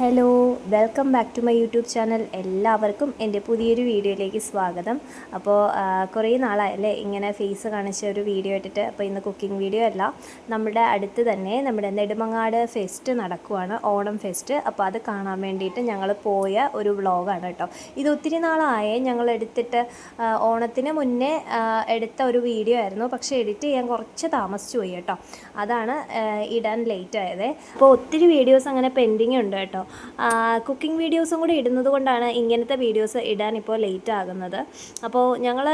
Hello welcome back to my YouTube channel എല്ലാവർക്കും എന്റെ പുതിയൊരു വീഡിയോയിലേക്ക് സ്വാഗതം. അപ്പോൾ കുറേ നാളായല്ലേ ഇങ്ങനെ ഫേസ് കാണിച്ച ഒരു വീഡിയോ ഇട്ടിട്ട് അപ്പോൾ ഇന്ന് കുക്കിംഗ് വീഡിയോ അല്ല. നമ്മുടെ അടുത്ത് തന്നെ നമ്മുടെ നെടുമങ്ങാട് ഫെസ്റ്റ് നടക്കുവാണ് ഓണം ഫെസ്റ്റ് അപ്പോൾ അത് കാണാൻ വേണ്ടിയിട്ട് ഞങ്ങൾ പോയ ഒരു വ്ളോഗാണ് കേട്ടോ. ഇത് ഒത്തിരി നാളായേ ഞങ്ങൾ എടുത്തിട്ട് ഓണത്തിന് മുന്നേ എടുത്ത ഒരു വീഡിയോ ആയിരുന്നു. പക്ഷേ എഡിറ്റ് ചെയ്യാൻ കുറച്ച് താമസിച്ചു പോയി കേട്ടോ. അതാണ് ഇടാൻ ലേറ്റ് ആയത്. അപ്പോൾ ഒത്തിരി വീഡിയോസ് അങ്ങനെ പെൻഡിങ് ഉണ്ട് കേട്ടോ. കുക്കിംഗ് വീഡിയോസും കൂടി ഇടുന്നത് കൊണ്ടാണ് ഇങ്ങനത്തെ വീഡിയോസ് ഇടാൻ ഇപ്പോൾ ലേറ്റ് ആകുന്നത്. അപ്പോൾ ഞങ്ങൾ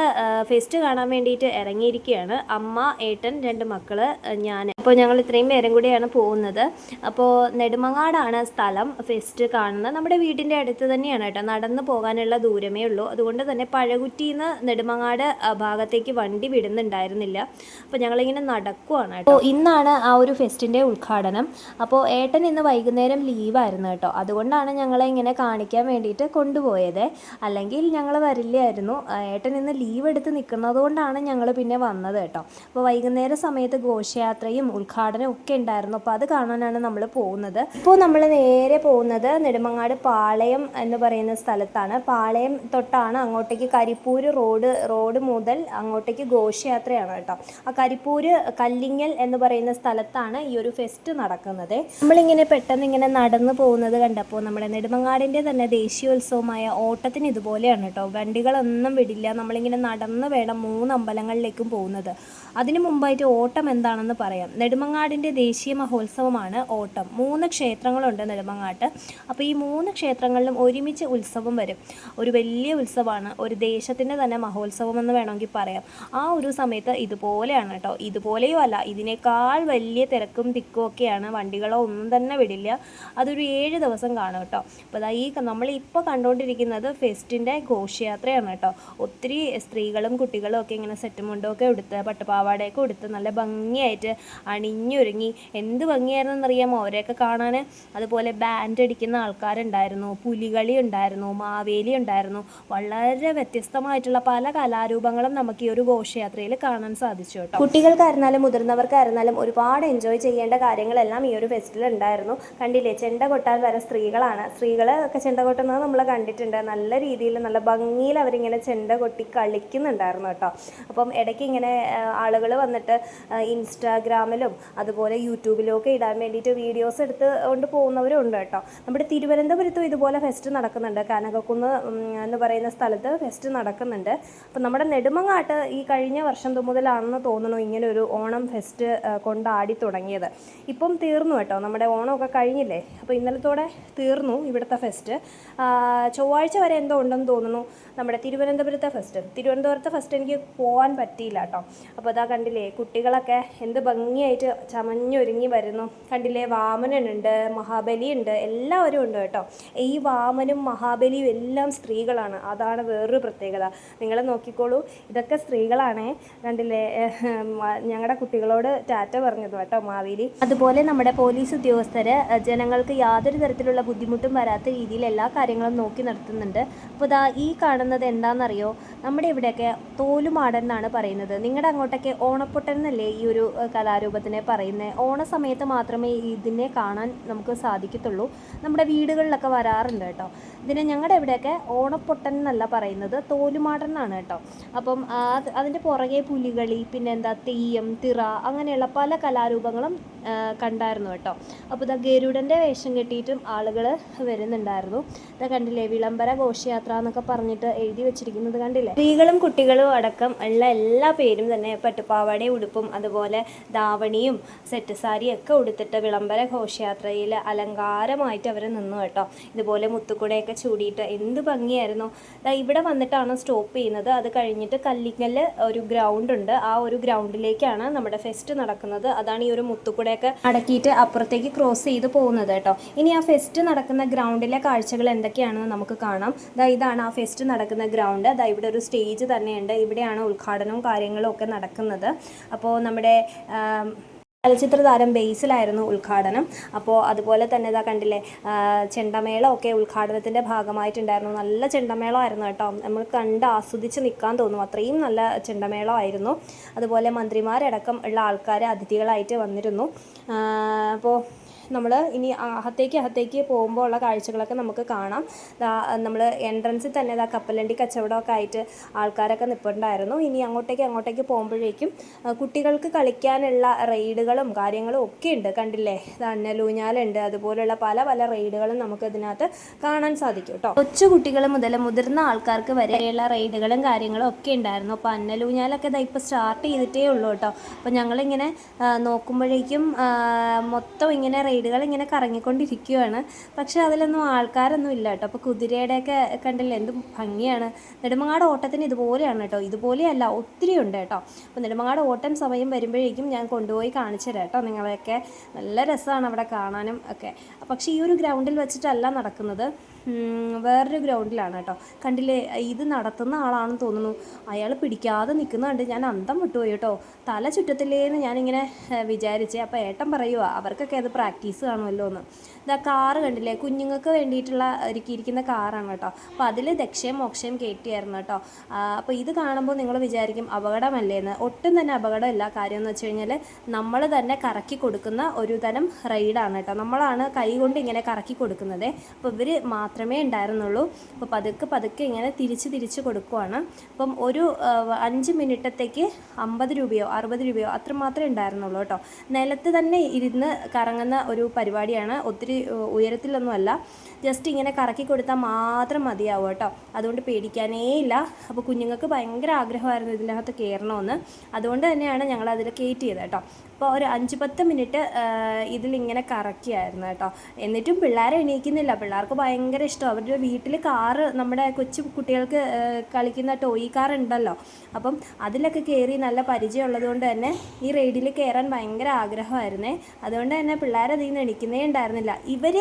ഫെസ്റ്റ് കാണാൻ വേണ്ടിയിട്ട് ഇറങ്ങിയിരിക്കുകയാണ്. അമ്മ ഏട്ടൻ രണ്ട് മക്കൾ ഞാൻ അപ്പോൾ ഞങ്ങൾ ഇത്രയും പേരും കൂടിയാണ് പോകുന്നത്. അപ്പോൾ നെടുമങ്ങാടാണ് സ്ഥലം ഫെസ്റ്റ് കാണുന്നത്. നമ്മുടെ വീടിന്റെ അടുത്ത് തന്നെയാണ് കേട്ടോ. നടന്ന് പോകാനുള്ള ദൂരമേ ഉള്ളൂ. അതുകൊണ്ട് തന്നെ പഴകുറ്റിയിൽ നിന്ന് നെടുമങ്ങാട് ഭാഗത്തേക്ക് വണ്ടി വിടുന്നുണ്ടായിരുന്നില്ല. അപ്പോൾ ഞങ്ങളിങ്ങനെ നടക്കുവാണ് കേട്ടോ. ഇന്നാണ് ആ ഒരു ഫെസ്റ്റിന്റെ ഉദ്ഘാടനം. അപ്പോൾ ഏട്ടൻ ഇന്ന് വൈകുന്നേരം ലീവായിരുന്നു കേട്ടോ. അതുകൊണ്ടാണ് ഞങ്ങളെ ഇങ്ങനെ കാണിക്കാൻ വേണ്ടിയിട്ട് കൊണ്ടുപോയത്. അല്ലെങ്കിൽ ഞങ്ങൾ വരില്ലായിരുന്നു. ഏട്ടൻ ഇന്ന് ലീവ് എടുത്ത് നിൽക്കുന്നതുകൊണ്ടാണ് ഞങ്ങൾ പിന്നെ വന്നത് കേട്ടോ. അപ്പോൾ വൈകുന്നേര സമയത്ത് ഘോഷയാത്രയും ഉദ്ഘാടനവും ഒക്കെ ഉണ്ടായിരുന്നു. അപ്പോൾ അത് കാണാനാണ് നമ്മൾ പോകുന്നത്. ഇപ്പോൾ നമ്മൾ നേരെ പോകുന്നത് നെടുമങ്ങാട് പാളയം എന്ന് പറയുന്ന സ്ഥലത്താണ്. പാളയം തൊട്ടാണ് അങ്ങോട്ടേക്ക് കരിപ്പൂര് റോഡ് റോഡ് മുതൽ അങ്ങോട്ടേക്ക് ഘോഷയാത്രയാണ് കേട്ടോ. ആ കരിപ്പൂര് കല്ലിങ്ങൽ എന്ന് പറയുന്ന സ്ഥലത്താണ് ഈ ഒരു ഫെസ്റ്റ് നടക്കുന്നത്. നമ്മളിങ്ങനെ പെട്ടെന്ന് ഇങ്ങനെ നടന്നു പോകുന്നത് കണ്ടപ്പോൾ നമ്മുടെ നെടുമങ്ങാടിന്റെ തന്നെ ദേശീയോത്സവമായ ഓട്ടത്തിന് ഇതുപോലെയാണ് കേട്ടോ. വണ്ടികളൊന്നും വിടില്ല. നമ്മളിങ്ങനെ നടന്ന് വേണം മൂന്ന് അമ്പലങ്ങളിലേക്കും പോകുന്നത്. അതിനു മുമ്പായിട്ട് ഓട്ടം എന്താണെന്ന് പറയാം. നെടുമങ്ങാടിന്റെ ദേശീയ മഹോത്സവമാണ് ഓട്ടം. മൂന്ന് ക്ഷേത്രങ്ങളുണ്ട് നെടുമങ്ങാട്ട്. അപ്പോൾ ഈ മൂന്ന് ക്ഷേത്രങ്ങളിലും ഒരുമിച്ച് ഉത്സവം വരും. ഒരു വലിയ ഉത്സവമാണ്. ഒരു ദേശത്തിന്റെ തന്നെ മഹോത്സവം എന്ന് വേണമെങ്കിൽ പറയാം. ആ ഒരു സമയത്ത് ഇതുപോലെയാണ് കേട്ടോ. ഇതുപോലെയും അല്ല. ഇതിനേക്കാൾ വലിയ തിരക്കും തിക്കും ഒക്കെയാണ്. വണ്ടികളോ ഒന്നും തന്നെ വിടില്ല. അതൊരു ഏഴ് ദിവസം കാണും കേട്ടോ. അപ്പോൾ അതാ ഈ നമ്മൾ ഇപ്പോൾ കണ്ടുകൊണ്ടിരിക്കുന്നത് ഫെസ്റ്റിന്റെ ഘോഷയാത്രയാണ് കേട്ടോ. ഒത്തിരി സ്ത്രീകളും കുട്ടികളും ഒക്കെ ഇങ്ങനെ സെറ്റുമുണ്ടൊക്കെ എടുത്ത് ഒക്കെ പട്ടുപാവാടയൊക്കെ ഉടുത്ത് നല്ല ഭംഗിയായിട്ട് അണിഞ്ഞൊരുങ്ങി. എന്ത് ഭംഗിയായിരുന്നെന്നറിയാമോ? അവരെയൊക്കെ കാണാൻ അതുപോലെ ബാൻഡ് അടിക്കുന്ന ആൾക്കാരുണ്ടായിരുന്നു. പുലികളി ഉണ്ടായിരുന്നു. മാവേലി ഉണ്ടായിരുന്നു. വളരെ വ്യത്യസ്തമായിട്ടുള്ള പല കലാരൂപങ്ങളും നമുക്ക് ഈ ഒരു ഘോഷയാത്രയിൽ കാണാൻ സാധിച്ചു കേട്ടോ. കുട്ടികൾക്കായിരുന്നാലും മുതിർന്നവർക്കായിരുന്നാലും ഒരുപാട് എൻജോയ് ചെയ്യേണ്ട കാര്യങ്ങളെല്ലാം ഈ ഒരു ഫെസ്റ്റിൽ ഉണ്ടായിരുന്നു. കണ്ടില്ലേ? ചെണ്ട കൊട്ടാൻ വരെ സ്ത്രീകളാണ്. സ്ത്രീകളൊക്കെ ചെണ്ട കൊട്ടുന്നത് നമ്മൾ കണ്ടിട്ടുണ്ട്. നല്ല രീതിയിൽ നല്ല ഭംഗിയിൽ അവരിങ്ങനെ ചെണ്ട കൊട്ടി കളിക്കുന്നുണ്ടായിരുന്നു കേട്ടോ. അപ്പം ഇടയ്ക്ക് ഇങ്ങനെ ആളുകൾ വന്നിട്ട് ഇൻസ്റ്റാഗ്രാമിലും അതുപോലെ യൂട്യൂബിലും ഒക്കെ ഇടാൻ വേണ്ടിയിട്ട് വീഡിയോസ് എടുത്ത് കൊണ്ട് പോകുന്നവരും ഉണ്ട് കേട്ടോ. നമ്മുടെ തിരുവനന്തപുരത്തും ഇതുപോലെ ഫെസ്റ്റ് നടക്കുന്നുണ്ട്. കനകക്കുന്ന് എന്ന് പറയുന്ന സ്ഥലത്ത് ഫെസ്റ്റ് നടക്കുന്നുണ്ട്. അപ്പം നമ്മുടെ നെടുമങ്ങാട്ട് ഈ കഴിഞ്ഞ വർഷം മുതലാണെന്ന് തോന്നുന്നു ഇങ്ങനെ ഒരു ഓണം ഫെസ്റ്റ് കൊണ്ടാടി തുടങ്ങിയത്. ഇപ്പം തീർന്നു കേട്ടോ. നമ്മുടെ ഓണമൊക്കെ കഴിഞ്ഞില്ലേ? അപ്പോൾ ഇന്നലത്തോടെ തീർന്നു ഇവിടുത്തെ ഫെസ്റ്റ് ചൊവ്വാഴ്ച വരെ എന്തോ ഉണ്ടെന്ന് തോന്നുന്നു. നമ്മുടെ തിരുവനന്തപുരത്തെ ഫസ്റ്റ് തിരുവനന്തപുരത്തെ ഫസ്റ്റ് എനിക്ക് പോകാൻ പറ്റിയില്ല കേട്ടോ അപ്പോൾ അതാ കണ്ടില്ലേ കുട്ടികളൊക്കെ എന്ത് ഭംഗിയായിട്ട് ചമഞ്ഞൊരുങ്ങി വരുന്നു. കണ്ടില്ലേ വാമനുണ്ട് മഹാബലി ഉണ്ട് എല്ലാവരും ഉണ്ട് കേട്ടോ. ഈ വാമനും മഹാബലിയും എല്ലാം സ്ത്രീകളാണ്. അതാണ് വേറൊരു പ്രത്യേകത. നിങ്ങൾ നോക്കിക്കോളൂ. ഇതൊക്കെ സ്ത്രീകളാണേ. കണ്ടില്ലേ ഞങ്ങളുടെ കുട്ടികളോട് ടാറ്റ പറഞ്ഞത് കേട്ടോ മാവേലി. അതുപോലെ നമ്മുടെ പോലീസ് ഉദ്യോഗസ്ഥർ ജനങ്ങൾക്ക് യാതൊരു തരത്തിലുള്ള ബുദ്ധിമുട്ടും വരാത്ത രീതിയിൽ എല്ലാ കാര്യങ്ങളും നോക്കി നടത്തുന്നുണ്ട്. അപ്പോൾ ഈ കാണുന്നത് എന്താണെന്നറിയോ? നമ്മുടെ ഇവിടെയൊക്കെ തോലുമാടൻ എന്നാണ് പറയുന്നത്. നിങ്ങളുടെ അങ്ങോട്ടൊക്കെ ഓണപ്പൊട്ടൻ എന്നല്ലേ ഈ ഒരു കലാരൂപത്തിനെ പറയുന്നത് ഓണ സമയത്ത് മാത്രമേ ഇതിനെ കാണാൻ നമുക്ക് സാധിക്കത്തുള്ളൂ. നമ്മുടെ വീടുകളിലൊക്കെ വരാറുണ്ട് കേട്ടോ. ഇതിനെ ഞങ്ങളുടെ ഇവിടെയൊക്കെ ഓണപ്പൊട്ടൻ എന്നല്ല പറയുന്നത് തോലുമാടൻ എന്നാണ് കേട്ടോ. അപ്പം അതിന്റെ പുറകെ പുലികളി പിന്നെ എന്താ തെയ്യം തിറ അങ്ങനെയുള്ള പല കലാരൂപങ്ങളും കണ്ടായിരുന്നു കേട്ടോ. അപ്പോൾ ഇതാ ഗരുഡന്റെ വേഷം കെട്ടിയിട്ടും ആളുകൾ വരുന്നുണ്ടായിരുന്നു. ഇതാ കണ്ടില്ലേ വിളംബര ഘോഷയാത്ര എന്നൊക്കെ പറഞ്ഞിട്ട് എഴുതി വെച്ചിരിക്കുന്നത് കണ്ടില്ലേ? സ്ത്രീകളും കുട്ടികളും അടക്കം ഉള്ള എല്ലാ പേരും തന്നെ പട്ടുപാവാടയും ഉടുപ്പും അതുപോലെ ധാവണിയും സെറ്റ് സാരിയും ഒക്കെ ഉടുത്തിട്ട് വിളംബര ഘോഷയാത്രയിൽ അലങ്കാരമായിട്ട് അവർ നിന്നു കേട്ടോ. ഇതുപോലെ മുത്തുക്കുടയൊക്കെ ചൂടിയിട്ട് എന്ത് ഭംഗിയായിരുന്നു. ഇവിടെ വന്നിട്ടാണ് സ്റ്റോപ്പ് ചെയ്യുന്നത്. അത് കഴിഞ്ഞിട്ട് കല്ലിങ്ങൽ ഒരു ഗ്രൗണ്ട് ഉണ്ട്. ആ ഒരു ഗ്രൗണ്ടിലേക്കാണ് നമ്മുടെ ഫെസ്റ്റ് നടക്കുന്നത്. അതാണ് ഈ ഒരു മുത്തുക്കുടയൊക്കെ അടക്കിയിട്ട് അപ്പുറത്തേക്ക് ക്രോസ് ചെയ്ത് പോകുന്നത് കേട്ടോ. ഇനി ആ ഫെസ്റ്റ് നടക്കുന്ന ഗ്രൗണ്ടിലെ കാഴ്ചകൾ എന്തൊക്കെയാണെന്ന് നമുക്ക് കാണാം. ഇതാണ് ആ ഫെസ്റ്റ് നടക്കുന്ന ഗ്രൗണ്ട്. അതാ ഇവിടെ ഒരു സ്റ്റേജ് തന്നെയുണ്ട്. ഇവിടെയാണ് ഉദ്ഘാടനവും കാര്യങ്ങളും ഒക്കെ നടക്കുന്നത്. അപ്പോൾ നമ്മുടെ ചലച്ചിത്ര താരം ബേസിലായിരുന്നു ഉദ്ഘാടനം. അപ്പോൾ അതുപോലെ തന്നെ ഇതാ കണ്ടില്ലേ ചെണ്ടമേളം ഒക്കെ ഉദ്ഘാടനത്തിന്റെ ഭാഗമായിട്ടുണ്ടായിരുന്നു. നല്ല ചെണ്ടമേളമായിരുന്നു കേട്ടോ. നമ്മൾ കണ്ട് ആസ്വദിച്ച് നിൽക്കാൻ തോന്നും. അത്രയും നല്ല ചെണ്ടമേളമായിരുന്നു. അതുപോലെ മന്ത്രിമാരടക്കം ഉള്ള ആൾക്കാർ അതിഥികളായിട്ട് വന്നിരുന്നു. അപ്പോൾ നമ്മൾ ഇനി അകത്തേക്ക് അകത്തേക്ക് പോകുമ്പോൾ ഉള്ള കാഴ്ചകളൊക്കെ നമുക്ക് കാണാം. നമ്മൾ എൻട്രൻസിൽ തന്നെ ഇതാ കപ്പലണ്ടി കച്ചവടമൊക്കെ ആയിട്ട് ആൾക്കാരൊക്കെ നിൽപ്പുണ്ടായിരുന്നു ഇനി അങ്ങോട്ടേക്ക് അങ്ങോട്ടേക്ക് പോകുമ്പോഴേക്കും കുട്ടികൾക്ക് കളിക്കാനുള്ള റെയ്ഡുകളും കാര്യങ്ങളും ഒക്കെ ഉണ്ട്. കണ്ടില്ലേ? അന്നലൂഞ്ഞാലുണ്ട്. അതുപോലുള്ള പല പല റെയ്ഡുകളും നമുക്ക് ഇതിനകത്ത് കാണാൻ സാധിക്കും കേട്ടോ കൊച്ചു കുട്ടികൾ മുതൽ മുതിർന്ന ആൾക്കാർക്ക് വരെയുള്ള റെയ്ഡുകളും കാര്യങ്ങളും ഒക്കെ ഉണ്ടായിരുന്നു. അപ്പോൾ അന്നലൂഞ്ഞാലൊക്കെ ഇതാ ഇപ്പോൾ സ്റ്റാർട്ട് ചെയ്തിട്ടേ ഉള്ളൂ കേട്ടോ അപ്പോൾ ഞങ്ങളിങ്ങനെ നോക്കുമ്പോഴേക്കും മൊത്തം ഇങ്ങനെ റൈഡുകൾ ഇങ്ങനെ കറങ്ങിക്കൊണ്ടിരിക്കുകയാണ് പക്ഷെ അതിലൊന്നും ആൾക്കാരൊന്നും ഇല്ല കേട്ടോ. അപ്പോൾ കുതിരയുടെയൊക്കെ കണ്ടില്ലേ? എന്ത് ഭംഗിയാണ്. നെടുമങ്ങാട് ഓട്ടത്തിന് ഇതുപോലെയാണ് കേട്ടോ. ഇതുപോലെയല്ല ഒത്തിരി ഉണ്ട് കേട്ടോ. അപ്പോൾ നെടുമങ്ങാട് ഓട്ടം സമയം വരുമ്പോഴേക്കും ഞാൻ കൊണ്ടുപോയി കാണിച്ചു തരാം കേട്ടോ നിങ്ങളെയൊക്കെ. നല്ല രസമാണ് അവിടെ കാണാനും ഒക്കെ. പക്ഷേ ഈ ഒരു ഗ്രൗണ്ടിൽ വെച്ചിട്ടല്ല നടക്കുന്നത്. വേറൊരു ഗ്രൗണ്ടിലാണ് കേട്ടോ. കണ്ടില്ലേ ഇത് നടത്തുന്ന ആളാണെന്ന് തോന്നുന്നു. അയാൾ പിടിക്കാതെ നിൽക്കുന്ന കണ്ട് ഞാൻ അന്തം വിട്ടുപോയി കേട്ടോ. തല ചുറ്റത്തില്ലേന്ന് ഞാനിങ്ങനെ വിചാരിച്ചേ അപ്പോൾ ഏട്ടൻ പറയുക അവർക്കൊക്കെ അത് പ്രാക്ടീസ് കാണുമല്ലോ എന്ന്. ഇതാ കാറ് കണ്ടില്ലേ കുഞ്ഞുങ്ങൾക്ക് വേണ്ടിയിട്ടുള്ള ഒരുക്കിയിരിക്കുന്ന കാറാണ് കേട്ടോ. അപ്പോൾ അതിൽ ദക്ഷയും മോക്ഷയും കയറ്റിയായിരുന്നു കേട്ടോ. അപ്പോൾ ഇത് കാണുമ്പോൾ നിങ്ങൾ വിചാരിക്കും അപകടമല്ലേ എന്ന്. ഒട്ടും തന്നെ അപകടമില്ല. കാര്യം എന്ന് വെച്ച് കഴിഞ്ഞാൽ നമ്മൾ തന്നെ കറക്കി കൊടുക്കുന്ന ഒരു തരം റൈഡാണ് കേട്ടോ. നമ്മളാണ് കൈ കൊണ്ട് ഇങ്ങനെ കറക്കി കൊടുക്കുന്നത്. അപ്പോൾ ഇവർ മാത്രമേ ഉണ്ടായിരുന്നുള്ളൂ. അപ്പോൾ പതുക്കെ പതുക്കെ ഇങ്ങനെ തിരിച്ച് തിരിച്ച് കൊടുക്കുവാണ്. അപ്പം ഒരു അഞ്ച് മിനിറ്റത്തേക്ക് അമ്പത് രൂപയോ അറുപത് രൂപയോ അത്രമാത്രമേ ഉണ്ടായിരുന്നുള്ളൂ കേട്ടോ. നിലത്ത് തന്നെ ഇരുന്ന് കറങ്ങുന്ന ഒരു പരിപാടിയാണ്. ഒത്തിരി ഉയരത്തിലൊന്നുമല്ല. ജസ്റ്റ് ഇങ്ങനെ കറക്കി കൊടുത്താൽ മാത്രം മതിയാവും കേട്ടോ. അതുകൊണ്ട് പേടിക്കാനേ ഇല്ല. അപ്പോൾ കുഞ്ഞുങ്ങൾക്ക് ഭയങ്കര ആഗ്രഹമായിരുന്നു ഇതിനകത്ത് കയറണമെന്ന്. അതുകൊണ്ട് തന്നെയാണ് ഞങ്ങൾ അതിൽ കയറ്റിയത് കേട്ടോ. അപ്പോൾ ഒരു അഞ്ച് പത്ത് മിനിറ്റ് ഇതിലിങ്ങനെ കറക്കിയായിരുന്നു കേട്ടോ. എന്നിട്ടും പിള്ളേരെ എണീക്കുന്നില്ല. പിള്ളേർക്ക് ഭയങ്കര ഇഷ്ടം. അവരുടെ വീട്ടിൽ കാറ് നമ്മുടെ കൊച്ചു കുട്ടികൾക്ക് കളിക്കുന്ന ടോയി കാർ ഉണ്ടല്ലോ. അപ്പം അതിലൊക്കെ കയറി നല്ല പരിചയമുള്ളത് കൊണ്ട് തന്നെ ഈ റൈഡിൽ കയറാൻ ഭയങ്കര ആഗ്രഹമായിരുന്നേ. അതുകൊണ്ട് തന്നെ പിള്ളേർ അതിൽ നിന്ന് എണീക്കുന്നേ ഉണ്ടായിരുന്നില്ല. ഇവർ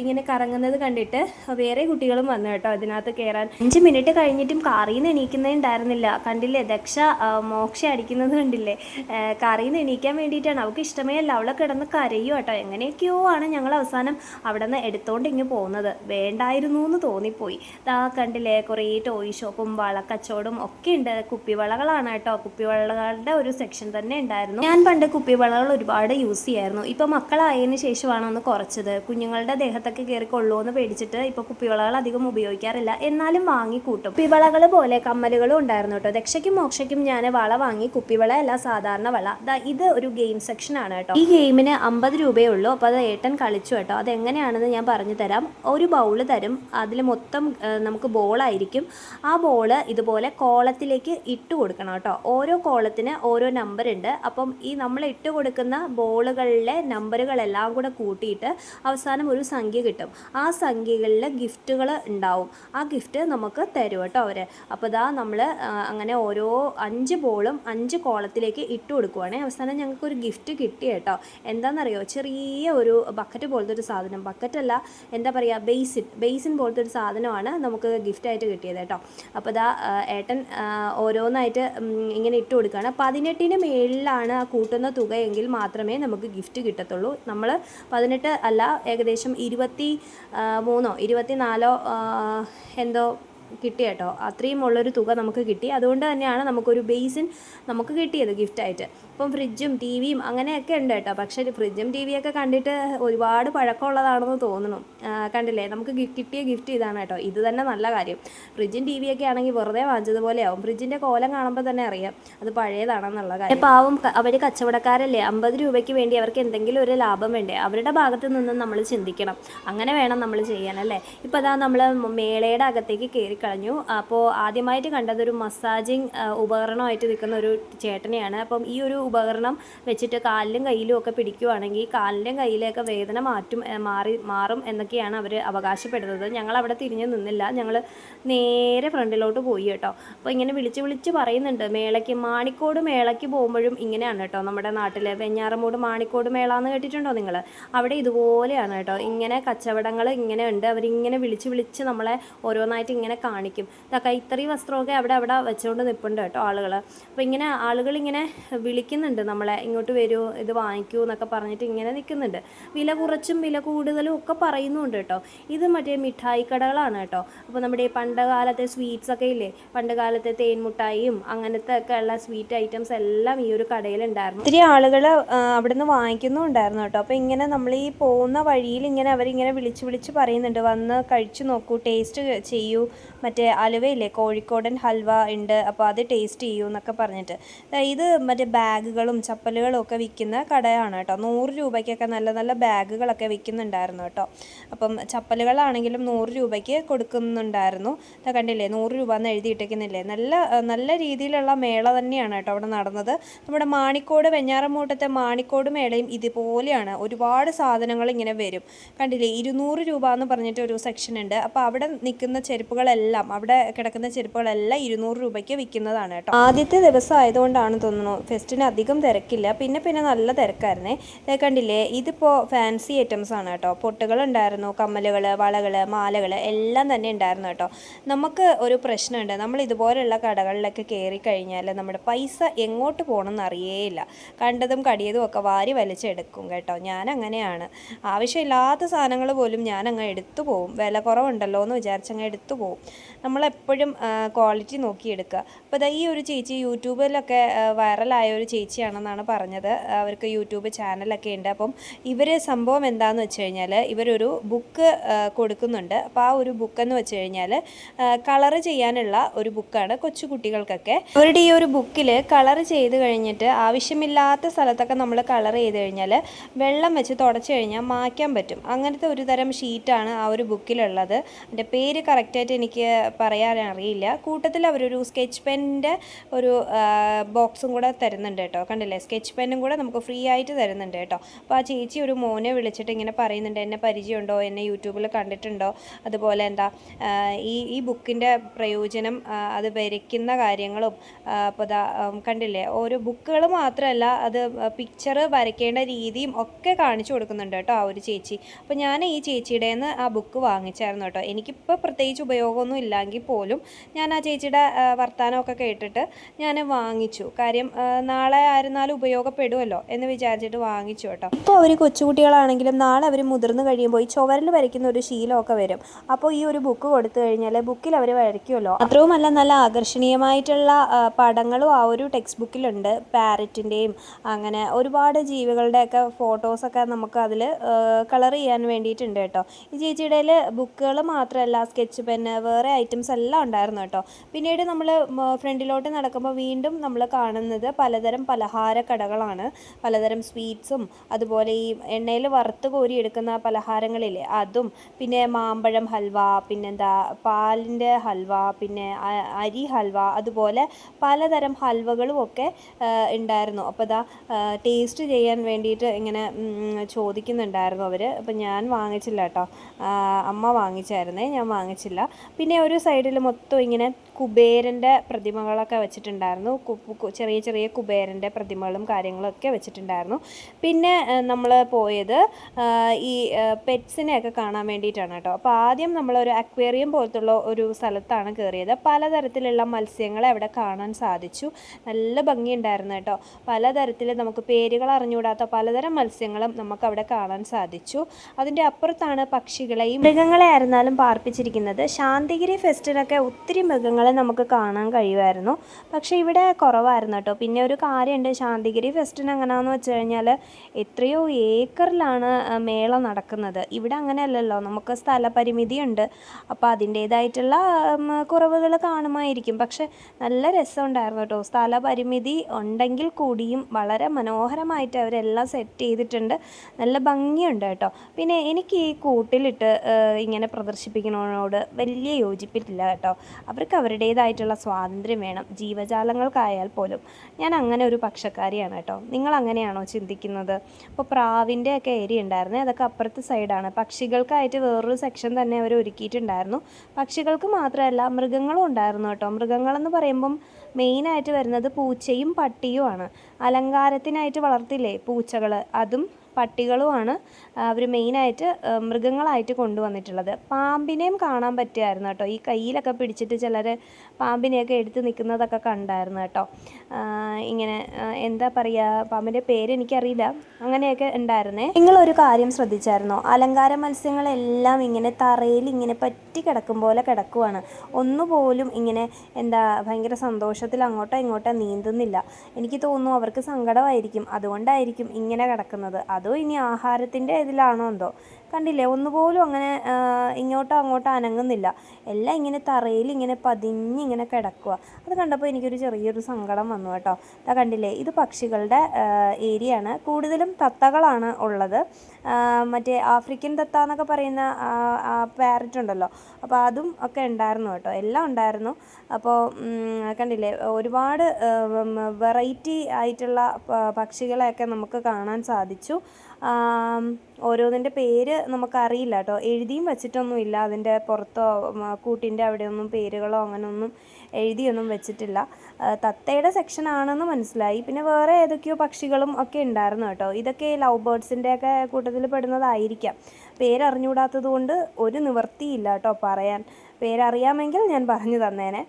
ഇങ്ങനെ കറങ്ങുന്നത് കണ്ടിട്ട് വേറെ കുട്ടികളും വന്നു കേട്ടോ അതിനകത്ത് കയറാൻ അഞ്ച് മിനിറ്റ് കഴിഞ്ഞിട്ടും കാറിൽ നിന്ന് എണീക്കുന്നേ ഉണ്ടായിരുന്നില്ല. കണ്ടില്ലേ? ദക്ഷ മോക്ഷ അടിക്കുന്നത് കണ്ടില്ലേ? കാറിൽ നിന്ന് എണീക്കാൻ വേണ്ടിയിട്ടാണ്. അവൾക്ക് ഇഷ്ടമേ അല്ല. അവളെ കിടന്ന് കരയോ കേട്ടോ എങ്ങനെയൊക്കെയോ ആണ് ഞങ്ങൾ അവസാനം അവിടെ നിന്ന് എടുത്തോണ്ട് ഇങ്ങ് പോകുന്നത്. വേണ്ടായിരുന്നു എന്ന് തോന്നിപ്പോയി. ദാ കണ്ടില്ലേ കുറേ ടോയ് ഷോപ്പും വളക്കച്ചവടം ഒക്കെ ഉണ്ട്. കുപ്പിവളകളാണ് കേട്ടോ. കുപ്പിവളകളുടെ ഒരു സെക്ഷൻ തന്നെ ഉണ്ടായിരുന്നു. ഞാൻ പണ്ട് കുപ്പിവളകൾ ഒരുപാട് യൂസ് ചെയ്യായിരുന്നു. ഇപ്പോൾ മക്കളായതിനു ശേഷമാണ് ഒന്ന് കുറച്ചത്. കുഞ്ഞുങ്ങളുടെ ദേഹത്തൊക്കെ കയറി കൊള്ളുമെന്ന് പേടിച്ചിട്ട് ഇപ്പോൾ കുപ്പിവളകൾ അധികം ഉപയോഗിക്കാറില്ല. എന്നാലും വാങ്ങിക്കൂട്ടും കുപ്പിവളകൾ പോലെ കമ്മലുകളും ഉണ്ടായിരുന്നു കേട്ടോ. ദക്ഷയ്ക്കും മോക്ഷയ്ക്കും ഞാൻ വള വാങ്ങി കുപ്പിവള അല്ല സാധാരണ വള. ഇത് ഒരു ഗെയിം സെക്ഷൻ ആണ് കേട്ടോ. ഈ ഗെയിമിന് അമ്പത് രൂപയേ ഉള്ളൂ അപ്പോൾ അത് ഏട്ടൻ കളിച്ചു കേട്ടോ. അത് എങ്ങനെയാണെന്ന് ഞാൻ പറഞ്ഞു തരാം. ഒരു ബൗൾ തരും. അതിൽ മൊത്തം നമുക്ക് ബോളായിരിക്കും ആ ബോൾ ഇതുപോലെ കോളത്തിലേക്ക് ഇട്ട് കൊടുക്കണം കേട്ടോ. ഓരോ കോളത്തിന് ഓരോ നമ്പർ ഉണ്ട്. അപ്പം ഈ നമ്മൾ ഇട്ട് കൊടുക്കുന്ന ബോളുകളിലെ നമ്പറുകളെല്ലാം കൂടെ കൂട്ടിയിട്ട് അവസാനം ഒരു സംഖ്യ കിട്ടും. ആ സംഖ്യകളിൽ ഗിഫ്റ്റുകൾ ഉണ്ടാവും. ആ ഗിഫ്റ്റ് നമുക്ക് തരും കേട്ടോ അവർ അപ്പോൾ ഇതാ നമ്മൾ അങ്ങനെ ഓരോ അഞ്ച് ബോളും അഞ്ച് കോളത്തിലേക്ക് ഇട്ട് കൊടുക്കുവാണെങ്കിൽ അവസാനം ഞങ്ങൾക്ക് ഒരു ഗിഫ്റ്റ് കിട്ടി കേട്ടോ. എന്താണെന്നറിയോ ചെറിയ ഒരു ബക്കറ്റ് പോലത്തെ ഒരു സാധനം. ബക്കറ്റല്ല എന്താ പറയുക ബേസിൻ ബേസിൻ പോലത്തെ ഒരു സാധനമാണ് നമുക്ക് ഗിഫ്റ്റായിട്ട് കിട്ടിയത് കേട്ടോ. അപ്പോൾ ഇതാ ഏട്ടൻ ഓരോന്നായിട്ട് ഇങ്ങനെ ഇട്ട് കൊടുക്കുകയാണ് പതിനെട്ടിന് മേളിലാണ് ആ കൂട്ടുന്ന തുകയെങ്കിൽ മാത്രമേ നമുക്ക് ഗിഫ്റ്റ് കിട്ടത്തുള്ളൂ. നമ്മൾ പതിനെട്ട് അല്ല ഏകദേശം ഇരുപത്തി മൂന്നോ ഇരുപത്തി നാലോ എന്തോ കിട്ടി കേട്ടോ. അത്രയും ഉള്ളൊരു തുക നമുക്ക് കിട്ടി. അതുകൊണ്ട് തന്നെയാണ് നമുക്കൊരു ബേസിൻ നമുക്ക് കിട്ടിയത് ഗിഫ്റ്റായിട്ട് ഇപ്പം ഫ്രിഡ്ജും ടി വിയും അങ്ങനെയൊക്കെ ഉണ്ട് കേട്ടോ. പക്ഷേ ഫ്രിഡ്ജും ടി വിയൊക്കെ കണ്ടിട്ട് ഒരുപാട് പഴക്കമുള്ളതാണെന്ന് തോന്നുന്നു. കണ്ടില്ലേ? നമുക്ക് കിട്ടിയ ഗിഫ്റ്റ് ഇതാണ് കേട്ടോ. ഇത് തന്നെ നല്ല കാര്യം. ഫ്രിഡ്ജും ടി വിയൊക്കെ ആണെങ്കിൽ വെറുതെ വാങ്ങിച്ചതുപോലെ ആവും. ഫ്രിഡ്ജിന്റെ കോലം കാണുമ്പോൾ തന്നെ അറിയാം അത് പഴയതാണെന്നുള്ള കാര്യം. പാവം അവർ കച്ചവടക്കാരല്ലേ? അമ്പത് രൂപയ്ക്ക് വേണ്ടി അവർക്ക് എന്തെങ്കിലും ഒരു ലാഭം വേണ്ടേ? അവരുടെ ഭാഗത്ത് നിന്നും നമ്മൾ ചിന്തിക്കണം. അങ്ങനെ വേണം നമ്മൾ ചെയ്യാൻ അല്ലേ? ഇപ്പോൾ അതാ നമ്മൾ മേളയുടെ അകത്തേക്ക് കയറി കളഞ്ഞു അപ്പോൾ ആദ്യമായിട്ട് കണ്ടത് ഒരു മസാജിങ് ഉപകരണമായിട്ട് നിൽക്കുന്ന ഒരു ചേട്ടനെയാണ്. അപ്പം ഈ ഒരു ഉപകരണം വെച്ചിട്ട് കാലിലും കയ്യിലും ഒക്കെ പിടിക്കുവാണെങ്കിൽ കാലിലും കയ്യിലൊക്കെ വേദന മാറ്റും മാറി മാറും എന്നൊക്കെയാണ് അവർ അവകാശപ്പെടുന്നത്. ഞങ്ങൾ അവിടെ തിരിഞ്ഞു നിന്നില്ല. ഞങ്ങൾ നേരെ ഫ്രണ്ടിലോട്ട് പോയി കേട്ടോ. അപ്പോൾ ഇങ്ങനെ വിളിച്ച് വിളിച്ച് പറയുന്നുണ്ട്. മേളയ്ക്ക് മാണിക്കോട് മേളയ്ക്ക് പോകുമ്പോഴും ഇങ്ങനെയാണ് കേട്ടോ നമ്മുടെ നാട്ടിൽ വെഞ്ഞാറമൂട് മാണിക്കോട് മേള എന്ന് കേട്ടിട്ടുണ്ടോ നിങ്ങൾ അവിടെ ഇതുപോലെയാണ് കേട്ടോ. ഇങ്ങനെ കച്ചവടങ്ങൾ ഇങ്ങനെ ഉണ്ട്. അവരിങ്ങനെ വിളിച്ച് വിളിച്ച് നമ്മളെ ഓരോന്നായിട്ട് ഇങ്ങനെ കാണിക്കും. ഇതൊക്കെ കൈത്തറി വസ്ത്രമൊക്കെ അവിടെ അവിടെ വെച്ചുകൊണ്ട് നിൽപ്പുണ്ട് കേട്ടോ ആളുകൾ അപ്പോൾ ഇങ്ങനെ ആളുകൾ ഇങ്ങനെ വിളിക്കുന്നുണ്ട് നമ്മളെ ഇങ്ങോട്ട് വരൂ ഇത് വാങ്ങിക്കൂ എന്നൊക്കെ പറഞ്ഞിട്ട് ഇങ്ങനെ നിൽക്കുന്നുണ്ട് വില കുറച്ചും വില കൂടുതലും ഒക്കെ പറയുന്നുണ്ട് കേട്ടോ. ഇത് മറ്റേ മിഠായി കടകളാണ് കേട്ടോ. അപ്പോൾ നമ്മുടെ ഈ പണ്ട് കാലത്തെ സ്വീറ്റ്സ് ഒക്കെ ഇല്ലേ പണ്ട് കാലത്തെ അങ്ങനത്തെ ഒക്കെ ഉള്ള സ്വീറ്റ് ഐറ്റംസ് എല്ലാം ഈ ഒരു കടയിലുണ്ടായിരുന്നു. ഒത്തിരി ആളുകൾ അവിടുന്ന് വാങ്ങിക്കുന്നുണ്ടായിരുന്നു കേട്ടോ. അപ്പോൾ ഇങ്ങനെ നമ്മൾ ഈ പോകുന്ന വഴിയിൽ ഇങ്ങനെ അവരിങ്ങനെ വിളിച്ച് വിളിച്ച് പറയുന്നുണ്ട് വന്ന് കഴിച്ചു നോക്കൂ ടേസ്റ്റ് ചെയ്യൂ മറ്റേ അലുവയില്ലേ കോഴിക്കോടൻ ഹൽവ ഉണ്ട് അപ്പോൾ അത് ടേസ്റ്റ് ചെയ്യൂ എന്നൊക്കെ പറഞ്ഞിട്ട്. ഇത് മറ്റേ ബാഗുകളും ചപ്പലുകളും ഒക്കെ വിൽക്കുന്ന കടയാണ് കേട്ടോ. നൂറ് രൂപയ്ക്കൊക്കെ നല്ല നല്ല ബാഗുകളൊക്കെ വിൽക്കുന്നുണ്ടായിരുന്നു കേട്ടോ. അപ്പം ചപ്പലുകളാണെങ്കിലും നൂറ് രൂപയ്ക്ക് കൊടുക്കുന്നുണ്ടായിരുന്നു. കണ്ടില്ലേ നൂറ് രൂപ എന്ന് എഴുതിയിട്ടേക്കുന്നില്ലേ നല്ല നല്ല രീതിയിലുള്ള മേള തന്നെയാണ് കേട്ടോ അവിടെ നടന്നത്. നമ്മുടെ മാണിക്കോട് വെഞ്ഞാറമൂട്ടത്തെ മാണിക്കോട് മേളയും ഇതുപോലെയാണ്. ഒരുപാട് സാധനങ്ങൾ ഇങ്ങനെ വരും. കണ്ടില്ലേ ഇരുന്നൂറ് രൂപ എന്ന് പറഞ്ഞിട്ട് ഒരു സെക്ഷൻ ഉണ്ട്. അപ്പോൾ അവിടെ നിൽക്കുന്ന ചെരുപ്പുകളെല്ലാം അവിടെ കിടക്കുന്ന ചെരുപ്പുകളെല്ലാം ഇരുന്നൂറ് രൂപയ്ക്ക് വിൽക്കുന്നതാണ് കേട്ടോ. ആദ്യത്തെ ദിവസം ആയതുകൊണ്ടാണ് തോന്നുന്നു ഫെസ്റ്റിന് അധികം തിരക്കില്ല. പിന്നെ പിന്നെ നല്ല തിരക്കായിരുന്നേ. കണ്ടില്ലേ ഇതിപ്പോൾ ഫാൻസി ഐറ്റംസ് ആണ് കേട്ടോ. പൊട്ടുകൾ ഉണ്ടായിരുന്നു കമ്മലുകൾ വളകൾ മാലകൾ എല്ലാം തന്നെ ഉണ്ടായിരുന്നു കേട്ടോ. നമുക്ക് ഒരു പ്രശ്നമുണ്ട്. നമ്മൾ ഇതുപോലെയുള്ള കടകളിലൊക്കെ കയറി കഴിഞ്ഞാൽ നമ്മുടെ പൈസ എങ്ങോട്ട് പോകണമെന്ന് അറിയേയില്ല. കണ്ടതും കടിയതും ഒക്കെ വാരി വലിച്ചെടുക്കും കേട്ടോ. ഞാൻ അങ്ങനെയാണ് ആവശ്യമില്ലാത്ത സാധനങ്ങൾ പോലും ഞാൻ എടുത്തു പോകും വില കുറവുണ്ടല്ലോ എന്ന് വിചാരിച്ചങ്ങ് എടുത്തു പോവും. നമ്മളെപ്പോഴും ക്വാളിറ്റി നോക്കിയെടുക്കുക. അപ്പോൾ ദാ ഈ ഒരു ചേച്ചി യൂട്യൂബിലൊക്കെ വൈറലായ ഒരു ചേച്ചിയാണെന്നാണ് പറഞ്ഞത്. അവർക്ക് യൂട്യൂബ് ചാനലൊക്കെ ഉണ്ട്. അപ്പം ഇവർ സംഭവം എന്താണെന്ന് വെച്ച് കഴിഞ്ഞാൽ ഇവരൊരു ബുക്ക് കൊടുക്കുന്നുണ്ട്. അപ്പോൾ ആ ഒരു ബുക്കെന്ന് വെച്ച് കഴിഞ്ഞാൽ കളറ് ചെയ്യാനുള്ള ഒരു ബുക്കാണ് കൊച്ചു കുട്ടികൾക്കൊക്കെ. അവരുടെ ഈ ഒരു ബുക്കിൽ കളർ ചെയ്ത് കഴിഞ്ഞിട്ട് ആവശ്യമില്ലാത്ത സ്ഥലത്തൊക്കെ നമ്മൾ കളർ ചെയ്ത് കഴിഞ്ഞാൽ വെള്ളം വെച്ച് തുടച്ച് കഴിഞ്ഞാൽ മായ്ക്കാൻ പറ്റും. അങ്ങനത്തെ ഒരു തരം ഷീറ്റാണ് ആ ഒരു ബുക്കിലുള്ളത് എന്റെ പേര് കറക്റ്റായിട്ട് എനിക്ക് പറയാൻ അറിയില്ല കൂട്ടത്തിൽ അവരൊരു സ്കെച്ച് പെന്നിന്റെ ഒരു ബോക്സും കൂടെ തരുന്നുണ്ട് കേട്ടോ. കണ്ടില്ലേ? സ്കെച്ച് പെന്നും കൂടെ നമുക്ക് ഫ്രീ ആയിട്ട് തരുന്നുണ്ട് കേട്ടോ. അപ്പോൾ ആ ചേച്ചി ഒരു മോനെ വിളിച്ചിട്ട് ഇങ്ങനെ പറയുന്നുണ്ട് എന്നെ പരിചയമുണ്ടോ? എന്നെ യൂട്യൂബിൽ കണ്ടിട്ടുണ്ടോ? അതുപോലെ എന്താ ഈ ഈ ബുക്കിന്റെ പ്രയോജനം അത് വരയ്ക്കുന്ന കാര്യങ്ങളും അപ്പോൾ അതാ കണ്ടില്ലേ? ഓരോ ബുക്കുകൾ മാത്രമല്ല അത് പിക്ചർ വരയ്ക്കേണ്ട രീതിയും ഒക്കെ കാണിച്ചു കൊടുക്കുന്നുണ്ട് കേട്ടോ ആ ഒരു ചേച്ചി. അപ്പോൾ ഞാൻ ഈ ചേച്ചിയുടെ നിന്ന് ആ ബുക്ക് വാങ്ങിച്ചായിരുന്നു കേട്ടോ. എനിക്കിപ്പോൾ പ്രത്യേകിച്ച് ഉപയോഗമൊന്നും ഇല്ലെങ്കിൽ പോലും ഞാൻ ആ ചേച്ചിയുടെ വർത്തമാനമൊക്കെ കേട്ടിട്ട് ഞാൻ വാങ്ങിച്ചു. കാര്യം നാളെ ആയിരുന്നാലും ഉപയോഗപ്പെടുമല്ലോ എന്ന് വിചാരിച്ചിട്ട് വാങ്ങിച്ചു കേട്ടോ. ഇപ്പോൾ അവർ കൊച്ചുകുട്ടികളാണെങ്കിലും നാളെ അവർ മുതിർന്നു കഴിയുമ്പോൾ ഈ ചുവരിൽ വരയ്ക്കുന്ന ഒരു ശീലമൊക്കെ വരും. അപ്പോൾ ഈ ഒരു ബുക്ക് കൊടുത്തു കഴിഞ്ഞാൽ ബുക്കിൽ അവർ വരയ്ക്കുമല്ലോ മാത്രവുമല്ല നല്ല ആകർഷണീയമായിട്ടുള്ള പടങ്ങളും ആ ഒരു ടെക്സ്റ്റ് ബുക്കിലുണ്ട്. പാരറ്റിന്റെയും അങ്ങനെ ഒരുപാട് ജീവികളുടെയൊക്കെ ഫോട്ടോസൊക്കെ നമുക്ക് അതിൽ കളർ ചെയ്യാൻ വേണ്ടിയിട്ടുണ്ട് കേട്ടോ. ഈ ചേച്ചിയുടെ ബുക്കുകൾ മാത്രമല്ല സ്കെച്ച് പെന്ന് വേറെ ഐറ്റംസ് എല്ലാം ഉണ്ടായിരുന്നു കേട്ടോ. പിന്നീട് നമ്മൾ ഫ്രണ്ടിലോട്ട് നടക്കുമ്പോൾ വീണ്ടും നമ്മൾ കാണുന്നത് പലതരം പലഹാര കടകളാണ്. പലതരം സ്വീറ്റ്സും അതുപോലെ ഈ എണ്ണയിൽ വറുത്ത് കോരി എടുക്കുന്ന പലഹാരങ്ങളില്ലേ അതും. പിന്നെ മാമ്പഴം ഹൽവ പിന്നെന്താ പാലിന്റെ ഹൽവ പിന്നെ അരി ഹൽവ അതുപോലെ പലതരം ഹൽവകളും ഒക്കെ ഉണ്ടായിരുന്നു. അപ്പോൾ ഇതാ ടേസ്റ്റ് ചെയ്യാൻ വേണ്ടിയിട്ട് ഇങ്ങനെ ചോദിക്കുന്നുണ്ടായിരുന്നു അവർ അപ്പോൾ ഞാൻ വാങ്ങിച്ചില്ല കേട്ടോ. അമ്മ വാങ്ങിച്ചായിരുന്നേ ഞാൻ വാങ്ങിച്ചില്ല. പിന്നെ ഒരു സൈഡിൽ മൊത്തം ഇങ്ങനെ കുബേരന്റെ പ്രതിമകളൊക്കെ വെച്ചിട്ടുണ്ടായിരുന്നു. ചെറിയ ചെറിയ കുബേരന്റെ പ്രതിമകളും കാര്യങ്ങളൊക്കെ വെച്ചിട്ടുണ്ടായിരുന്നു. പിന്നെ നമ്മൾ പോയത് ഈ പെറ്റ്സിനെയൊക്കെ കാണാൻ വേണ്ടിയിട്ടാണ് കേട്ടോ. അപ്പോൾ ആദ്യം നമ്മളൊരു അക്വേറിയം പോലത്തുള്ള ഒരു സ്ഥലത്താണ് കയറിയത് പലതരത്തിലുള്ള മത്സ്യങ്ങളെ അവിടെ കാണാൻ സാധിച്ചു. നല്ല ഭംഗിയുണ്ടായിരുന്നു കേട്ടോ. പലതരത്തിൽ നമുക്ക് പേരുകൾ അറിഞ്ഞുകൂടാത്ത പലതരം മത്സ്യങ്ങളും നമുക്ക് അവിടെ കാണാൻ സാധിച്ചു. അതിന്റെ അപ്പുറത്താണ് പക്ഷികളെയും മൃഗങ്ങളെ ആയിരുന്നാലും പാർപ്പിച്ചിരിക്കുന്നത്. ശാന്തിഗിരി ഫെസ്റ്റിനൊക്കെ ഒത്തിരി മൃഗങ്ങളെ നമുക്ക് കാണാൻ കഴിയുമായിരുന്നു. പക്ഷേ ഇവിടെ കുറവായിരുന്നു കേട്ടോ. പിന്നെ ഒരു കാര്യമുണ്ട്. ശാന്തിഗിരി ഫെസ്റ്റിന് എങ്ങനെയാണെന്ന് വെച്ച് കഴിഞ്ഞാൽ എത്രയോ ഏക്കറിലാണ് മേള നടക്കുന്നത്. ഇവിടെ അങ്ങനെയല്ലല്ലോ. നമുക്ക് സ്ഥലപരിമിതിയുണ്ട്. അപ്പോൾ അതിന്റേതായിട്ടുള്ള കുറവുകൾ കാണുമായിരിക്കും. പക്ഷേ നല്ല രസമുണ്ടായിരുന്നു കേട്ടോ. സ്ഥലപരിമിതി ഉണ്ടെങ്കിൽ കൂടിയും വളരെ മനോഹരമായിട്ട് അവരെല്ലാം സെറ്റ് ചെയ്തിട്ടുണ്ട്. നല്ല ഭംഗിയുണ്ട് കേട്ടോ. പിന്നെ എനിക്ക് ഈ കൂട്ടിലിട്ട് ഇങ്ങനെ പ്രദർശിപ്പിക്കുന്നതിനോട് വലിയ യോജിപ്പില്ല കേട്ടോ. അവർക്ക് അവരുടേതായിട്ടുള്ള സ്വാതന്ത്ര്യം വേണം. ജീവജാലങ്ങൾക്കായാൽ പോലും. ഞാൻ അങ്ങനെ ഒരു പക്ഷക്കാരിയാണ് കേട്ടോ. നിങ്ങൾ അങ്ങനെയാണോ ചിന്തിക്കുന്നത്? അപ്പോൾ പ്രാവിന്റെ ഒക്കെ ഏരിയ ഉണ്ടായിരുന്നു അതൊക്കെ അപ്പുറത്തെ സൈഡാണ്. പക്ഷികൾക്കായിട്ട് വേറൊരു സെക്ഷൻ തന്നെ അവർ ഒരുക്കിയിട്ടുണ്ടായിരുന്നു. പക്ഷികൾക്ക് മാത്രമല്ല മൃഗങ്ങളും ഉണ്ടായിരുന്നു കേട്ടോ. മൃഗങ്ങളെന്ന് പറയുമ്പം മെയിനായിട്ട് വരുന്നത് പൂച്ചയും പട്ടിയുമാണ് അലങ്കാരത്തിനായിട്ട് വളർത്തില്ലേ പൂച്ചകൾ അതും പട്ടികളുമാണ് അവർ മെയിനായിട്ട് മൃഗങ്ങളായിട്ട് കൊണ്ടുവന്നിട്ടുള്ളത്. പാമ്പിനെയും കാണാൻ പറ്റുമായിരുന്നു കേട്ടോ. ഈ കയ്യിലൊക്കെ പിടിച്ചിട്ട് ചിലർ പാമ്പിനെയൊക്കെ എടുത്ത് നിൽക്കുന്നതൊക്കെ കണ്ടായിരുന്നു കേട്ടോ. ഇങ്ങനെ എന്താ പറയുക പാമ്പിന്റെ പേര് എനിക്കറിയില്ല. അങ്ങനെയൊക്കെ ഉണ്ടായിരുന്നേ. നിങ്ങളൊരു കാര്യം ശ്രദ്ധിച്ചായിരുന്നോ? അലങ്കാര മത്സ്യങ്ങളെല്ലാം ഇങ്ങനെ തറയിൽ ഇങ്ങനെ പറ്റി കിടക്കും പോലെ കിടക്കുവാണ്. ഒന്നുപോലും ഇങ്ങനെ എന്താ ഭയങ്കര സന്തോഷത്തിൽ അങ്ങോട്ടോ ഇങ്ങോട്ടോ നീന്തുന്നില്ല. എനിക്ക് തോന്നുന്നു അവർക്ക് സങ്കടമായിരിക്കും. അതുകൊണ്ടായിരിക്കും ഇങ്ങനെ കിടക്കുന്നത്. ഇനി ആഹാരത്തിന്റെ ഇതിലാണോ എന്തോ? കണ്ടില്ലേ? ഒന്നുപോലും അങ്ങനെ ഇങ്ങോട്ടോ അങ്ങോട്ടോ അനങ്ങുന്നില്ല. എല്ലാം ഇങ്ങനെ തറയിൽ ഇങ്ങനെ പതിഞ്ഞിങ്ങനെ കിടക്കുക അത് കണ്ടപ്പോൾ എനിക്കൊരു ചെറിയൊരു സങ്കടം വന്നു കേട്ടോ. അതാ കണ്ടില്ലേ? ഇത് പക്ഷികളുടെ ഏരിയയാണ്. കൂടുതലും തത്തകളാണ് ഉള്ളത്. മറ്റേ ആഫ്രിക്കൻ തത്ത എന്നൊക്കെ പറയുന്ന പാരറ്റ് ഉണ്ടല്ലോ. അപ്പോൾ അതും ഒക്കെ ഉണ്ടായിരുന്നു കേട്ടോ. എല്ലാം ഉണ്ടായിരുന്നു. അപ്പോൾ കണ്ടില്ലേ ഒരുപാട് വെറൈറ്റി ആയിട്ടുള്ള പക്ഷികളെയൊക്കെ നമുക്ക് കാണാൻ സാധിച്ചു. ഓരോന്നിന്റെ പേര് നമുക്കറിയില്ല കേട്ടോ. എഴുതിയും വച്ചിട്ടൊന്നുമില്ല. അതിന്റെ പുറത്തോ കൂട്ടിന്റെ അവിടെയൊന്നും പേരുകളോ അങ്ങനെയൊന്നും എഴുതിയൊന്നും വെച്ചിട്ടില്ല. തത്തയുടെ സെക്ഷൻ ആണെന്ന് മനസ്സിലായി. പിന്നെ വേറെ ഏതൊക്കെയോ പക്ഷികളും ഒക്കെ ഉണ്ടായിരുന്നു കേട്ടോ. ഇതൊക്കെ ലവ് ബേർഡ്സിന്റെ ഒക്കെ കൂട്ടത്തിൽ പെടുന്നതായിരിക്കാം. പേരറിഞ്ഞുകൂടാത്തത് കൊണ്ട് ഒരു നിവൃത്തിയില്ല കേട്ടോ പറയാൻ. പേരറിയാമെങ്കിൽ ഞാൻ പറഞ്ഞു തന്നേനെ.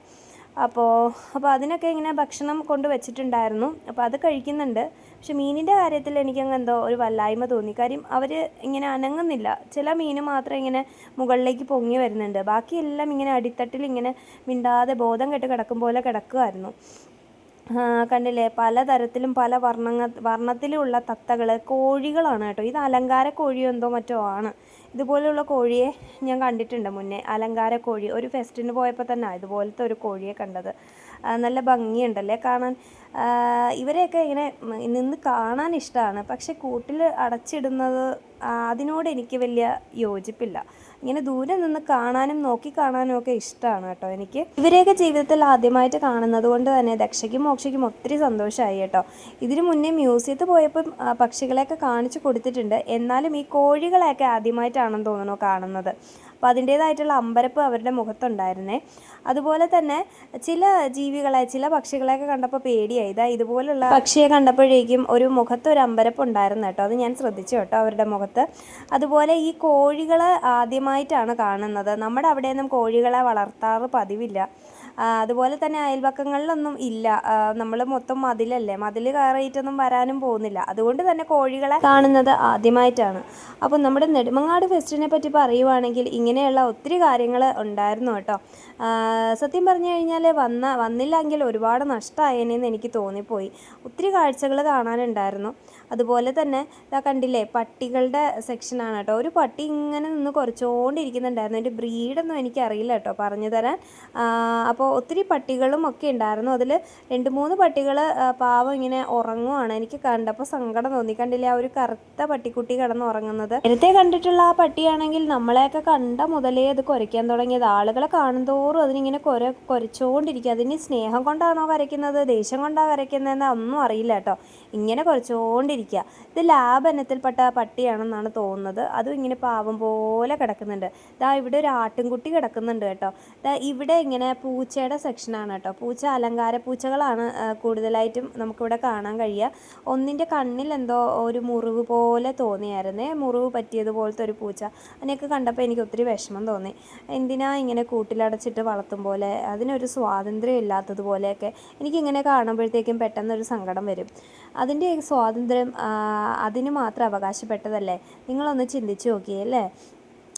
അപ്പോൾ അപ്പോൾ അതിനൊക്കെ ഇങ്ങനെ ഭക്ഷണം കൊണ്ട് വെച്ചിട്ടുണ്ടായിരുന്നു. അപ്പോൾ അത് കഴിക്കുന്നുണ്ട്. പക്ഷെ മീനിന്റെ കാര്യത്തിൽ എനിക്കങ്ങ് എന്തോ ഒരു വല്ലായ്മ തോന്നി. കാര്യം അവർ ഇങ്ങനെ അനങ്ങുന്നില്ല. ചില മീൻ മാത്രം ഇങ്ങനെ മുകളിലേക്ക് പൊങ്ങി വരുന്നുണ്ട്. ബാക്കിയെല്ലാം ഇങ്ങനെ അടിത്തട്ടിൽ ഇങ്ങനെ മിണ്ടാതെ ബോധം കെട്ട് കിടക്കും പോലെ കിടക്കുമായിരുന്നു കണ്ടില്ലേ? പലതരത്തിലും പല വർണങ്ങ വർണത്തിലുള്ള തത്തകൾ കോഴികളാണ് കേട്ടോ. ഇത് അലങ്കാര കോഴിയോ എന്തോ മറ്റോ ആണ്. ഇതുപോലെയുള്ള കോഴിയെ ഞാൻ കണ്ടിട്ടുണ്ട് മുന്നേ. അലങ്കാര കോഴി. ഒരു ഫെസ്റ്റിന് പോയപ്പോൾ തന്നെ ഇതുപോലത്തെ ഒരു കോഴിയെ കണ്ടത്. നല്ല ഭംഗിയുണ്ടല്ലേ കാണാൻ? ഇവരെയൊക്കെ ഇങ്ങനെ നിന്ന് കാണാൻ ഇഷ്ടമാണ് പക്ഷെ കൂട്ടിൽ അടച്ചിടുന്നത് അതിനോട് എനിക്ക് വലിയ യോജിപ്പില്ല. ഇങ്ങനെ ദൂരെ നിന്ന് കാണാനും നോക്കി കാണാനും ഒക്കെ ഇഷ്ടമാണ് കേട്ടോ എനിക്ക്. ഇവരെയൊക്കെ ജീവിതത്തിൽ ആദ്യമായിട്ട് കാണുന്നത് കൊണ്ട് തന്നെ ദക്ഷയ്ക്കും മോക്ഷയ്ക്കും ഒത്തിരി സന്തോഷമായി കേട്ടോ. ഇതിനു മുന്നേ മ്യൂസിയത്തിൽ പോയപ്പോൾ പക്ഷികളെയൊക്കെ കാണിച്ചു കൊടുത്തിട്ടുണ്ട്. എന്നാലും ഈ കോഴികളെയൊക്കെ ആദ്യമായിട്ടാണെന്ന് തോന്നുന്നു കാണുന്നത്. അപ്പോൾ അതിന്റേതായിട്ടുള്ള അമ്പരപ്പ് അവരുടെ മുഖത്തുണ്ടായിരുന്നേ. അതുപോലെ തന്നെ ചില ജീവികളെ ചില പക്ഷികളെയൊക്കെ കണ്ടപ്പോൾ പേടിയായി. ഇതാ ഇതുപോലുള്ള പക്ഷിയെ കണ്ടപ്പോഴേക്കും ഒരു മുഖത്ത് ഒരു അമ്പരപ്പ് ഉണ്ടായിരുന്നു കേട്ടോ. അത് ഞാൻ ശ്രദ്ധിച്ചു കേട്ടോ അവരുടെ മുഖത്ത്. അതുപോലെ ഈ കോഴികൾ ആദ്യമായിട്ടാണ് കാണുന്നത്. നമ്മുടെ അവിടെയൊന്നും കോഴികളെ വളർത്താറ് പതിവില്ല. അതുപോലെ തന്നെ അയൽപക്കങ്ങളിലൊന്നും ഇല്ല. നമ്മൾ മൊത്തം മതിലല്ലേ? മതിൽ കയറിയിട്ടൊന്നും വരാനും പോകുന്നില്ല. അതുകൊണ്ട് തന്നെ കോഴികളെ കാണുന്നത് ആദ്യമായിട്ടാണ്. അപ്പോൾ നമ്മുടെ നെടുമങ്ങാട് ഫെസ്റ്റിനെ പറ്റി പറയുവാണെങ്കിൽ ഇങ്ങനെയുള്ള ഒത്തിരി കാര്യങ്ങൾ ഉണ്ടായിരുന്നു കേട്ടോ. സത്യം പറഞ്ഞു കഴിഞ്ഞാൽ വന്ന വന്നില്ലെങ്കിൽ ഒരുപാട് നഷ്ടമായേനെന്ന് എനിക്ക് തോന്നിപ്പോയി. ഒത്തിരി കാഴ്ചകൾ കാണാനുണ്ടായിരുന്നു. അതുപോലെ തന്നെ ഇതാ കണ്ടില്ലേ പട്ടികളുടെ സെക്ഷനാണ് കേട്ടോ. ഒരു പട്ടി ഇങ്ങനെ നിന്ന് കുറച്ചുകൊണ്ടിരിക്കുന്നുണ്ടായിരുന്നു അതിന്റെ ബ്രീഡൊന്നും എനിക്കറിയില്ല കേട്ടോ പറഞ്ഞു തരാൻ. അപ്പോൾ ഒത്തിരി പട്ടികളും ഒക്കെ ഉണ്ടായിരുന്നു. അതിൽ രണ്ട് മൂന്ന് പട്ടികൾ പാവം ഇങ്ങനെ ഉറങ്ങുവാണ്. എനിക്ക് കണ്ടപ്പോൾ സങ്കടം തോന്നി. കണ്ടില്ലേ ആ ഒരു കറുത്ത പട്ടിക്കുട്ടി കിടന്ന് ഉറങ്ങുന്നത് നേരത്തെ കണ്ടിട്ടുള്ള ആ പട്ടിയാണെങ്കിൽ നമ്മളെയൊക്കെ കണ്ട മുതലേ അത് കുരയ്ക്കാൻ തുടങ്ങിയത്. ആളുകളെ കാണുന്തോറും അതിനിങ്ങനെ കുര കുരച്ചുകൊണ്ടിരിക്കുക അതിന് സ്നേഹം കൊണ്ടാണോ കരയ്ക്കുന്നത് ദേഷ്യം കൊണ്ടാണോ കരയ്ക്കുന്നതെന്ന് ഒന്നും അറിയില്ല കേട്ടോ. ഇങ്ങനെ കുരച്ചുകൊണ്ടിരിക്കുക ഇത് ലാബ് ഇനത്തിൽപ്പെട്ട പട്ടിയാണെന്നാണ് തോന്നുന്നത്. അതും ഇങ്ങനെ പാവം പോലെ കിടക്കുന്നുണ്ട്. ദാ ഇവിടെ ഒരു ആട്ടിൻകുട്ടി കിടക്കുന്നുണ്ട് കേട്ടോ. ദാ ഇവിടെ ഇങ്ങനെ പൂച്ചയുടെ സെക്ഷനാണ് കേട്ടോ. പൂച്ച അലങ്കാര പൂച്ചകളാണ് കൂടുതലായിട്ടും നമുക്കിവിടെ കാണാൻ കഴിയുക. ഒന്നിന്റെ കണ്ണിൽ എന്തോ ഒരു മുറിവ് പോലെ തോന്നിയായിരുന്നേ. മുറിവ് പറ്റിയതുപോലത്തെ ഒരു പൂച്ച. അതിനെയൊക്കെ കണ്ടപ്പോൾ എനിക്ക് ഒത്തിരി വിഷമം തോന്നി. എന്തിനാ ഇങ്ങനെ കൂട്ടിലടച്ചിട്ട് വളർത്തും പോലെ? അതിനൊരു സ്വാതന്ത്ര്യം ഇല്ലാത്തതുപോലെയൊക്കെ. എനിക്കിങ്ങനെ കാണുമ്പോഴത്തേക്കും പെട്ടെന്നൊരു സങ്കടം വരും. അതിന്റെ സ്വാതന്ത്ര്യം അതിന് മാത്രം അവകാശപ്പെട്ടതല്ലേ? നിങ്ങളൊന്ന് ചിന്തിച്ചു നോക്കിയേ അല്ലേ?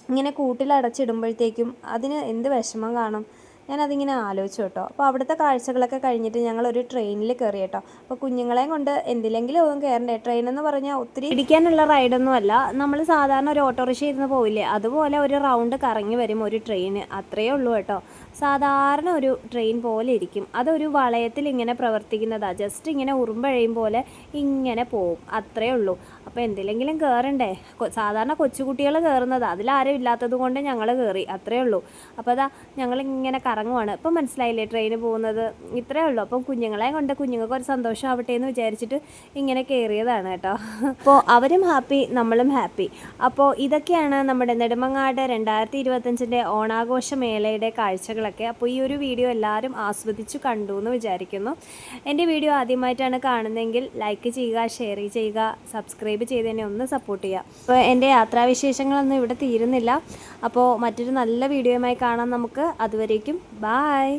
ഇങ്ങനെ കൂട്ടിലടച്ചിടുമ്പോഴത്തേക്കും അതിന് എന്ത് വിഷമം കാണും? ഞാനതിങ്ങനെ ആലോചിച്ചു കേട്ടോ. അപ്പോൾ അവിടുത്തെ കാഴ്ചകളൊക്കെ കഴിഞ്ഞിട്ട് ഞങ്ങൾ ഒരു ട്രെയിനിൽ കയറി കേട്ടോ. അപ്പോൾ കുഞ്ഞുങ്ങളെയും കൊണ്ട് എന്തിലെങ്കിലും ഒന്നും കയറണ്ടേ? ട്രെയിൻ എന്ന് പറഞ്ഞാൽ ഒത്തിരി ഇടിക്കാനുള്ള റൈഡൊന്നും അല്ല നമ്മൾ സാധാരണ ഒരു ഓട്ടോറിക്ഷ ഇരുന്ന് പോവില്ലേ? അതുപോലെ ഒരു റൗണ്ട് കറങ്ങി വരും ഒരു ട്രെയിൻ അത്രയേ ഉള്ളൂ കേട്ടോ. സാധാരണ ഒരു ട്രെയിൻ പോലെ ഇരിക്കും. അതൊരു വളയത്തിൽ ഇങ്ങനെ പ്രവർത്തിക്കുന്നതാണ് ജസ്റ്റ് ഇങ്ങനെ ഉറുമ്പഴയും പോലെ ഇങ്ങനെ പോവും. അത്രയേ ഉള്ളൂ. അപ്പോൾ എന്തിലെങ്കിലും കയറണ്ടേ സാധാരണ കൊച്ചുകുട്ടികൾ കയറുന്നത് അതിലാരും ഇല്ലാത്തത് കൊണ്ട് ഞങ്ങൾ കയറി അത്രയേ ഉള്ളൂ. അപ്പോൾ അതാ ഞങ്ങളിങ്ങനെ കറങ്ങുവാണ്. ഇപ്പം മനസ്സിലായില്ലേ ട്രെയിന് പോകുന്നത്? ഇത്രയേ ഉള്ളൂ. അപ്പം കുഞ്ഞുങ്ങളെ കൊണ്ട് കുഞ്ഞുങ്ങൾക്ക് ഒരു സന്തോഷം ആവട്ടെ എന്ന് വിചാരിച്ചിട്ട് ഇങ്ങനെ കയറിയതാണ് കേട്ടോ. അപ്പോൾ അവരും ഹാപ്പി നമ്മളും ഹാപ്പി. അപ്പോൾ ഇതൊക്കെയാണ് നമ്മുടെ നെടുമങ്ങാട് രണ്ടായിരത്തി ഇരുപത്തഞ്ചിന്റെ ഓണാഘോഷ മേളയുടെ കാഴ്ചകളൊക്കെ. അപ്പോൾ ഈ ഒരു വീഡിയോ എല്ലാവരും ആസ്വദിച്ചു കണ്ടു എന്ന് വിചാരിക്കുന്നു. എന്റെ വീഡിയോ ആദ്യമായിട്ടാണ് കാണുന്നതെങ്കിൽ ലൈക്ക് ചെയ്യുക ഷെയർ ചെയ്യുക സബ്സ്ക്രൈബ് ചെയ്ത് എന്നെ ഒന്ന് സപ്പോർട്ട് ചെയ്യുക. അപ്പോൾ എന്റെ യാത്രാവിശേഷങ്ങളൊന്നും ഇവിടെ തീരുന്നില്ല. അപ്പോൾ മറ്റൊരു നല്ല വീഡിയോയുമായി കാണാം നമുക്ക്. അതുവരേക്കും ബായ്